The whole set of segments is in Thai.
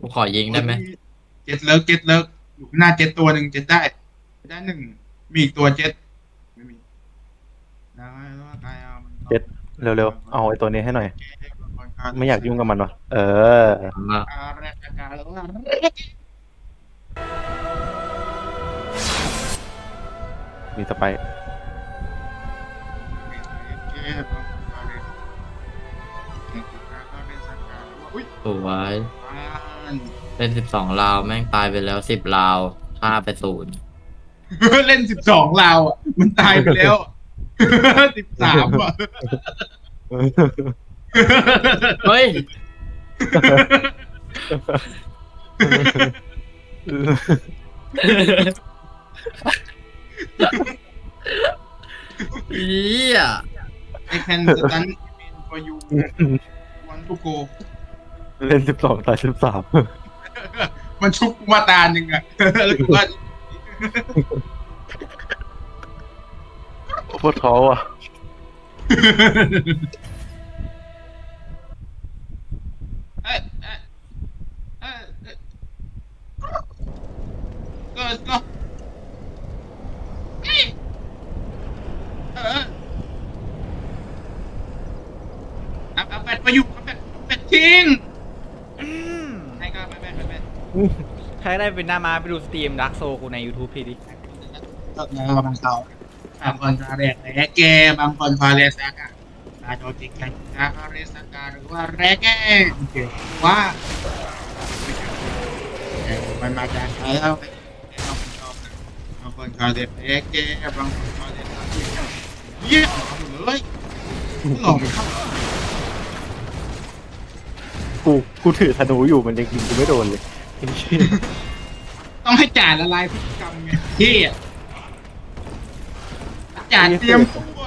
กูขอยิงได้ไหมเจ็ดเลิกเจ็ดเลิกอยู่ข้างหน้าเจ็ดตัวหนึ่งเจ็ดได้เจ็ดได้หนึ่งมีอีกตัวเจ็ดไม่มีได้ว่าใครเอามันเจ็ด เร็วๆ เอาไอ้ตัวนี้ให้หน่อย ไม่อยากยุ่งกับมันวะเออมาอาแรกอาการแล้วว่ามีสไปร์อุ้ยสวยอ่าน เป็นสิบสองราวแม่งตายไปแล้วสิบราวฆ่าไปศูนย์เล่นสิบสองลาวอะ มันตายไปแล้วสิบสามอะเฮ้ย อีอะ I can stand for you want to go เล่นสิบสองตายสิบสามมันชุบกูมาตาหนึ่งอะแล้วกูว่าปวดท้อว่ะเอ้ยเอ้ยเอ้ยเอ้ยก็ก็เอ้ยเออเอาเอาเป็ดมาอยู่เอาเป็ดเอาเป็ดทิ้งให้ก็ไปเป็ดไปเป็ด ใค รได้เป็นหน้ามาไปดูสตรีมดักโซกูใน YouTube ทีดิก็บางเขาบางคนฟาเรสแรกแกบางคนฟาเรสกาตาโจจิกกันฟาเรสกาหรือว่าแรกแกว่ามันมาจากไหนแล้วบางคนฟาเรสแรกแกบางคนฟาเรสเยี่ยมเลยหลงเข้ากูกูถือธนูอยู่มันยังยิงกูไม่โดนเลยไอ้เหี้ย ต้องให้จ่าละลายพฤติกรรมไงที่จ่าเตรียมตัว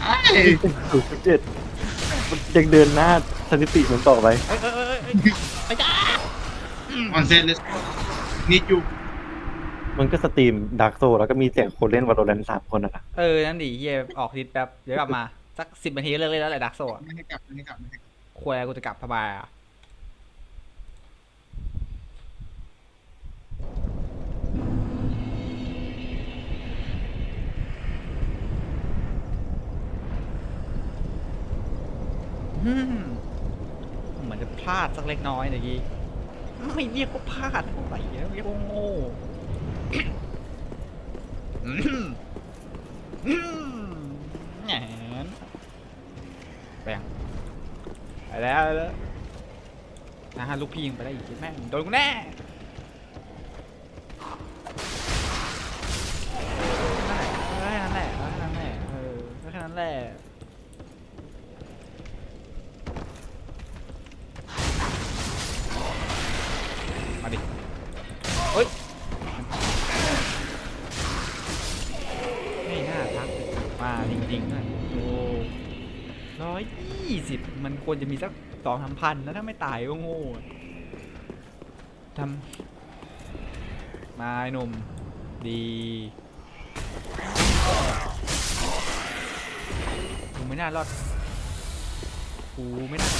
ไอ้ศูนย์จุดเจ็ดมันยังเดินหน้าสถิติมันต่อไปเอ้ยเอ้ยเอ้ยเอ้ยไปจ้าออนเซนเลสนี่อยู่มันก็สตรีมดาร์กโซแล้วก็มีเสียงคนเล่นวอลโลแรนสามคนอะนะเออ นั่นดิเฮียออกทิศแป๊บ เดี๋ยวกลับมา สักสิบนาทีเลิกเล่นแล้วแหละดักโซอะไม่ให้กลับไม่ให้กลับไม่ให้กลับ ควายกูจะกลับสบายอะ เหมือนจะพลาดสักเล็กน้อยเมื่อกี้ไม่เรียกว่าพลาดเท่าไหร่นะเรียกว่าโง่แหนแบงไปแล้วไปแล้วนะฮะลูกพี่ยิงไปได้อีกแม่งโดนกูแน่ ควรจะมีสักสองสามพันนะถ้าไม่ตายก็โง่ทำมาหนุ่มดีกูไม่น่ารอดกูไม่น่า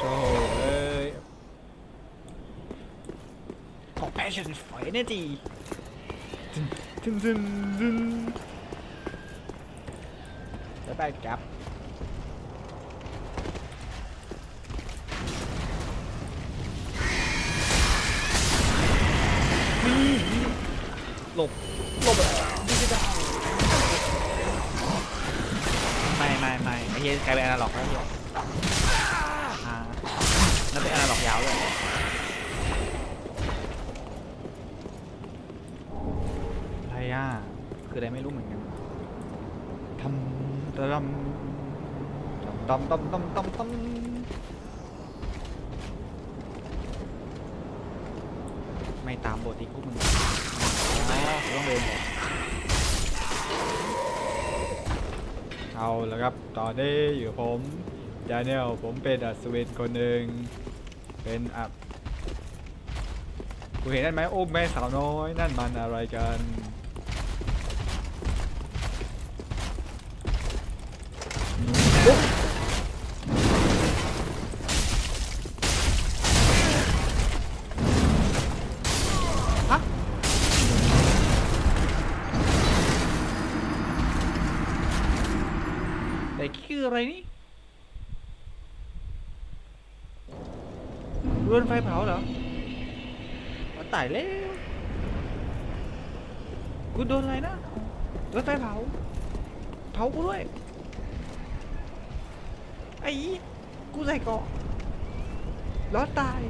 โอ้เอ้ยขอแพช ชั่นไฟเนี่ยจีซึนซึนซึนซึนไปไปกลับนี่หลบหลบไม่ไม่ไม่ไอ้เหี้ยกลายเป็นอนาล็อกแล้วเนี่ยอ่าแล้วเป็นอนาล็อกยาวเลย อะไรอะคืออะไรไม่รู้เหมือนกันทำตะลำตำตำตำตำตำไม่ตามบทอีกพวกมึงอ๋อต้องเดินเอเอาแล้วครับ ตอนนี้อยู่ผมดานิเอลผมเป็นอัศวินคนหนึ่ง เป็นอับกูเห็นนั่นไหมโอ้แม่สาวน้อย นั่นมันอะไรกัน คืออะไรนี่โดนไฟเผาเหรอว่าตายแล้วกูโดนอะไรนะโดนไฟเผา เผากูด้วย ไอ้ กูใส่เกาะรอดตาย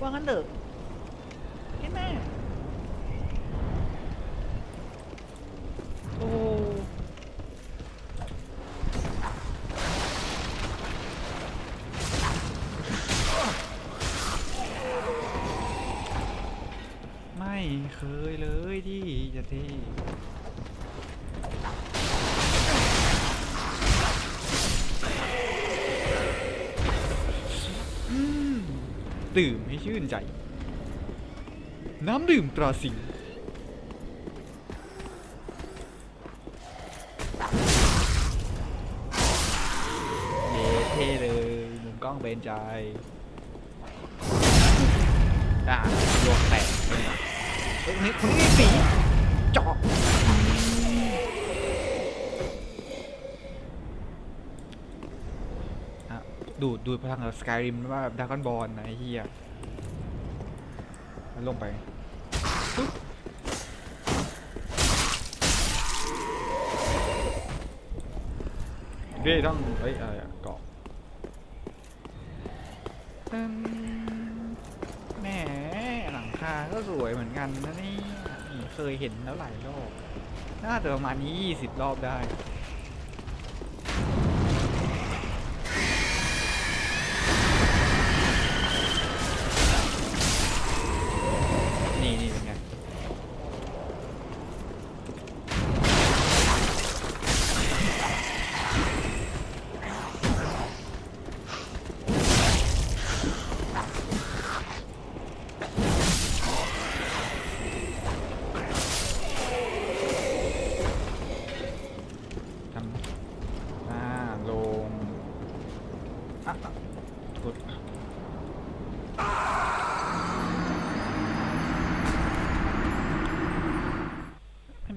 ว่างั้นเถอะเห็นแม่โอ้ ไม่เคยเลยที่จะเที่อืม ดื่มให้ชื่นใจ น้ำดื่มตราสิงเย้เท่เลยมุมกล้องเบนใจอ่าดวงแตกเลยนะเอ้ยคนนี้คนนี้สี ดูดดูดพลังแบบสกายริมว่าแบบดากอนบอลนะไอ้เหี้ยมันลงไปปึ๊บเด้ต้องเฮ้ยอะไรอะเกาะแหมหลังคาก็สวยเหมือนกันนะนี่นี่เคยเห็นแล้วหลายรอบ น่าจะประมาณนี้ 20 รอบได้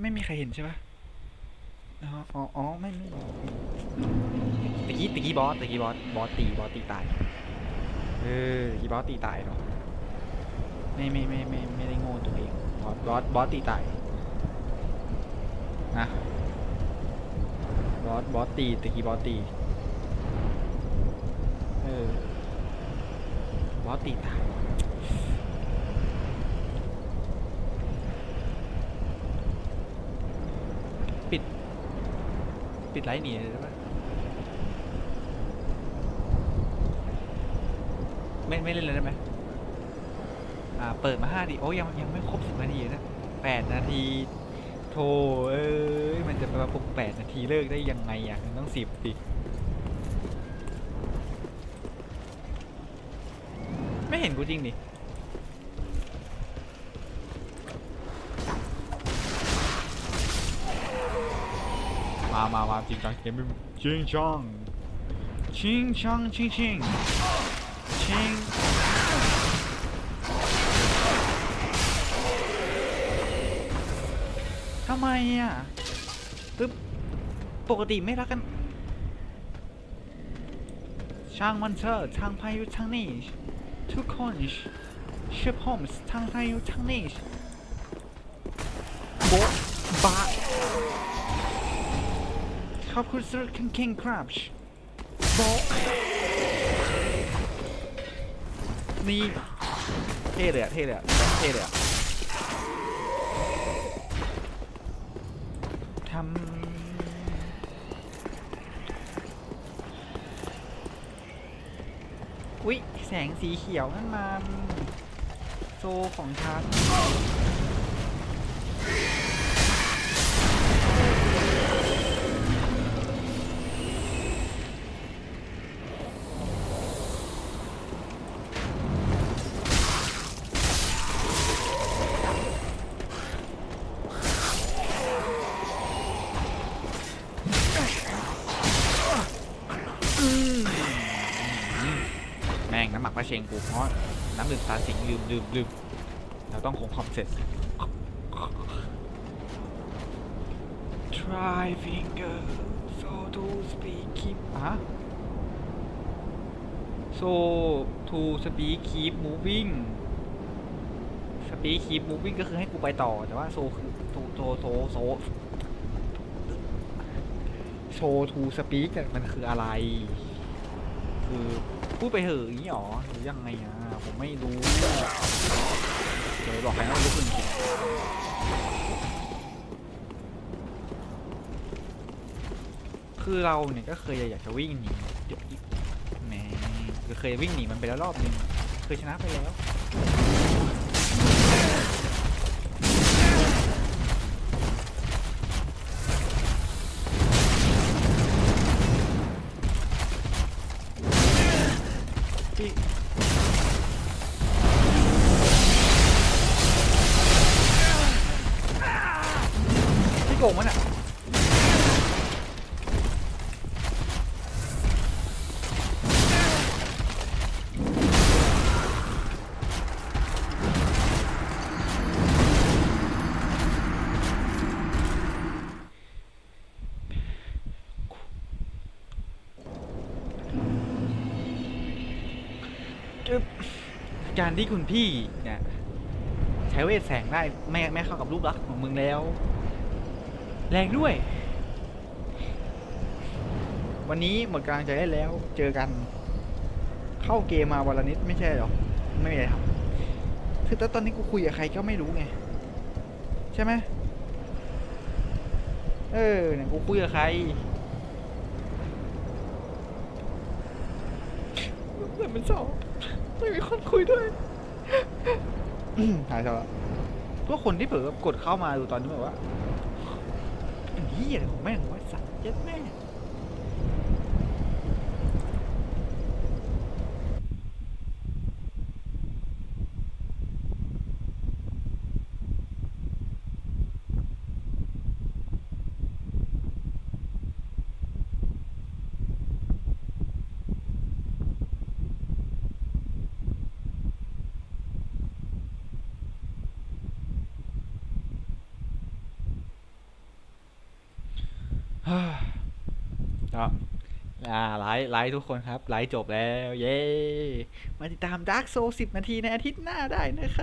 ไม่ไม่มีใครเห็นใช่ปะอ๋ออ๋ออ๋อไม่ไม่ตะกี้ตะกี้บอสตะกี้บอสบอสตีบอสตีตายเออตะกี้บอสตีตายเนาะไม่ไม่ไม่ไม่ไม่ได้โง่ตัวเองบอสบอสบอสตีตายนะบอสบอสตีตะกี้บอสตีเออบอสตีตาย ปิด ปิดไลท์หนีเลยได้ปะไม่ไม่เล่นเลยได้ไหมอ่าเปิดมาห้าดีโอ้ยังยังไม่ครบสิบนาทีนะแปดนาทีโธ่เอ้ยมันจะมาปลุกแปดนาทีเลิกได้ยังไงอะมันต้องสิบดิไม่เห็นกูจริงดิ มามามาจริงจังเกมไม่จริงจังชิงชังชิงชิงชิงทำไมอะปึ๊บปกติไม่รักกัน ช่างมันเถอะทางพายุทางนี้ ทุกคนเชื่อผมทางพายุทางนี้ ขอบคุณสำหรับคิงคิงครับโบะนี่เท่เลยอะเท่เลยอะเท่เลยอะทำอุ๊ย แสงสีเขียวนั่นมันโซของฉัน น้ำหมักพระเชงกูเพราะน้ำดื่มตาสิงลืมลืมลืมเราต้องคงคอมเซ็ต try finger so to speak keep อะ so to speak keep moving speak keep moving ก็คือให้กูไปต่อ แต่ว่า so คือ so so so so so to speak มันคืออะไร คือพูดไปเหอะอย่างนี้หรอหรือยังไงอะผมไม่รู้เดี๋ยวบอกใครว่ารู้คุณผิดคือเราเนี่ยก็เคยอยากจะวิ่งหนีเดี๋ยวอีกแหมก็เคยวิ่งหนีมันไปแล้วรอบนึงเคยชนะไปแล้ว การที่คุณพี่เนี่ยใช้เวทแสงได้ไม่ไม่เข้ากับรูปลักษณ์ของมึงแล้ว แรงด้วย วันนี้หมดกำลังใจได้แล้ว เจอกัน เข้าเกมมาวันละนิดไม่ใช่หรอ ไม่มีอะไรทำคือแต่ตอนนี้กูคุยกับใครก็ไม่รู้ไง ใช่ไหมเออเนี่ยกูคุยกับใครเพื่มันสอง ไม่มีคนคุยด้วย หายเถอะพวกคนที่เผลอกดเข้ามาดูตอนนี้แบบว่าเป็นเหี้ยอะไรของแม่งวะสัตว์เจ็ดแม่งฮ่า ก็อ่าไลฟ์ไลฟ์ทุกคนครับ ไลฟ์จบแล้ว เย้ มาติดตาม Dark Soul 10นาทีในอาทิตย์หน้าได้นะครับ